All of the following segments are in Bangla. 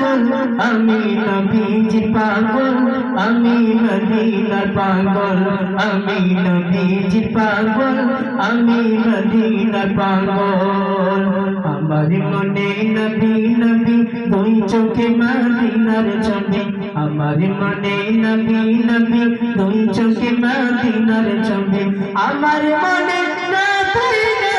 কাজল আমি নবীজি পাগল, আমি মদিনা পাগল, আমি নবীজি পাগল, আমি মদিনা পাগল। আমার মনে নবী নবী, দুই চোখে মদিনার ছবি। আমার মনে নবী নবী, দুই চোখে মদিনার ছবি। আমার মনে নবী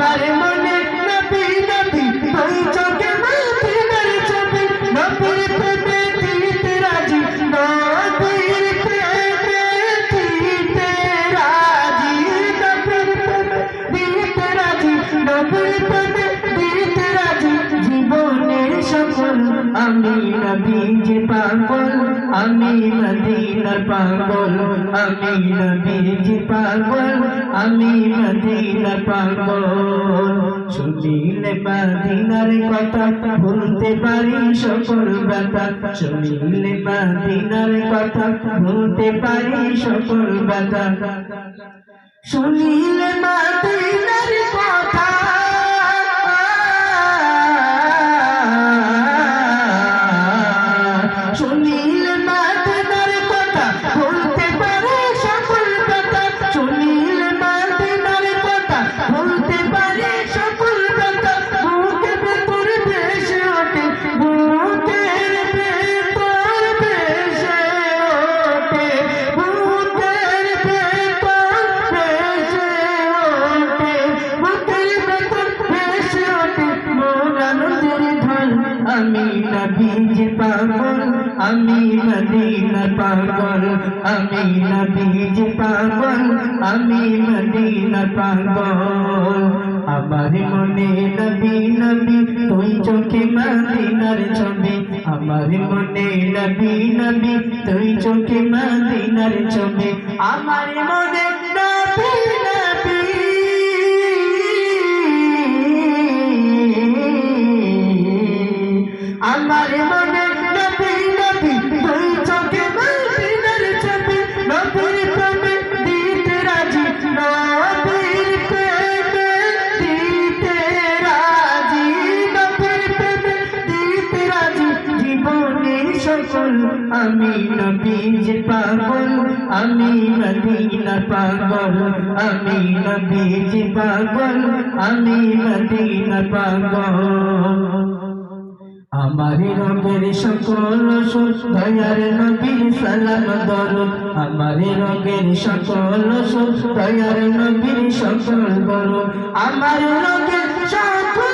আমার মনে আমি নবীজি পাগল, আমি মদিনার পাগল, আমি নবীজি পাগল, আমি মদিনার পাগল। শুনিলে মদিনার কথা ভুলতে পারি সকল ব্যথা শুনিলে মদিনার কথা ভুলতে পারি সকল ব্যথা শুনিলে মদিনার কথা আমি মদিনা পাগল, আমি নবীজি পাগল, আমি মদিনা পাগল। আমার মনে নবী নবী, তুই চোখে মদিনার ছবি। আমার মনে নবী নবী, তুই চোখে মদিনার ছবি। আমার মনে আমি নবীজ পাগল, আমি মদিনা পাগল, আমি নবীজ পাগল, আমি মদিনা পাগল। আমার রঙের সকল সুর, দয়ার নবীর সালাম দরুদ। আমার রঙের সকল সুর, দয়ার নবীর সকল দরুদ। আমার রঙের সকল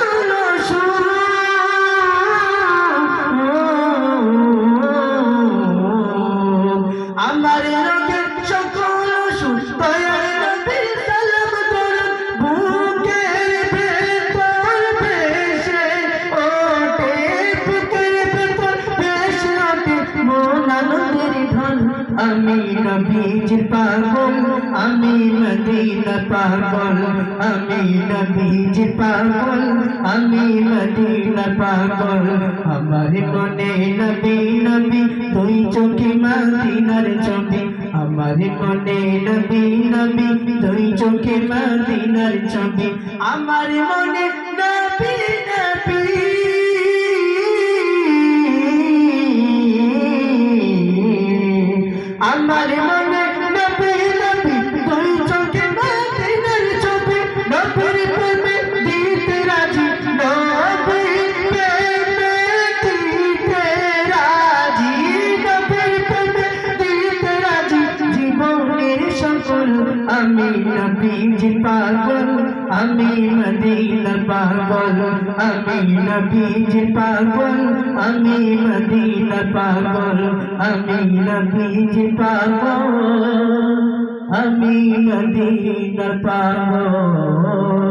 আমি নবীজির পাগল, আমি মদিনা পাগল, আমি নবীজির পাগল, আমি মদিনা পাগল। আমার মনে নবী নবী, দুই চোখে মদিনার ছবি। আমার মনে নবী নবী, দুই চোখে মদিনার ছবি। আমার মনে নবী নবী আমার মনে নবী নবী, দুই চোখে মদিনার ছবি। নবীর প্রেমে দিতে রাজি নবীর প্রেমে দিতে রাজি। নবীর প্রেমে পাগল, আমি মদিনা পাগল, আমি নবীজি পাগল, আমি মদিনা পাগল। আমি নবীজি পাব আমি মদিনা পাগল।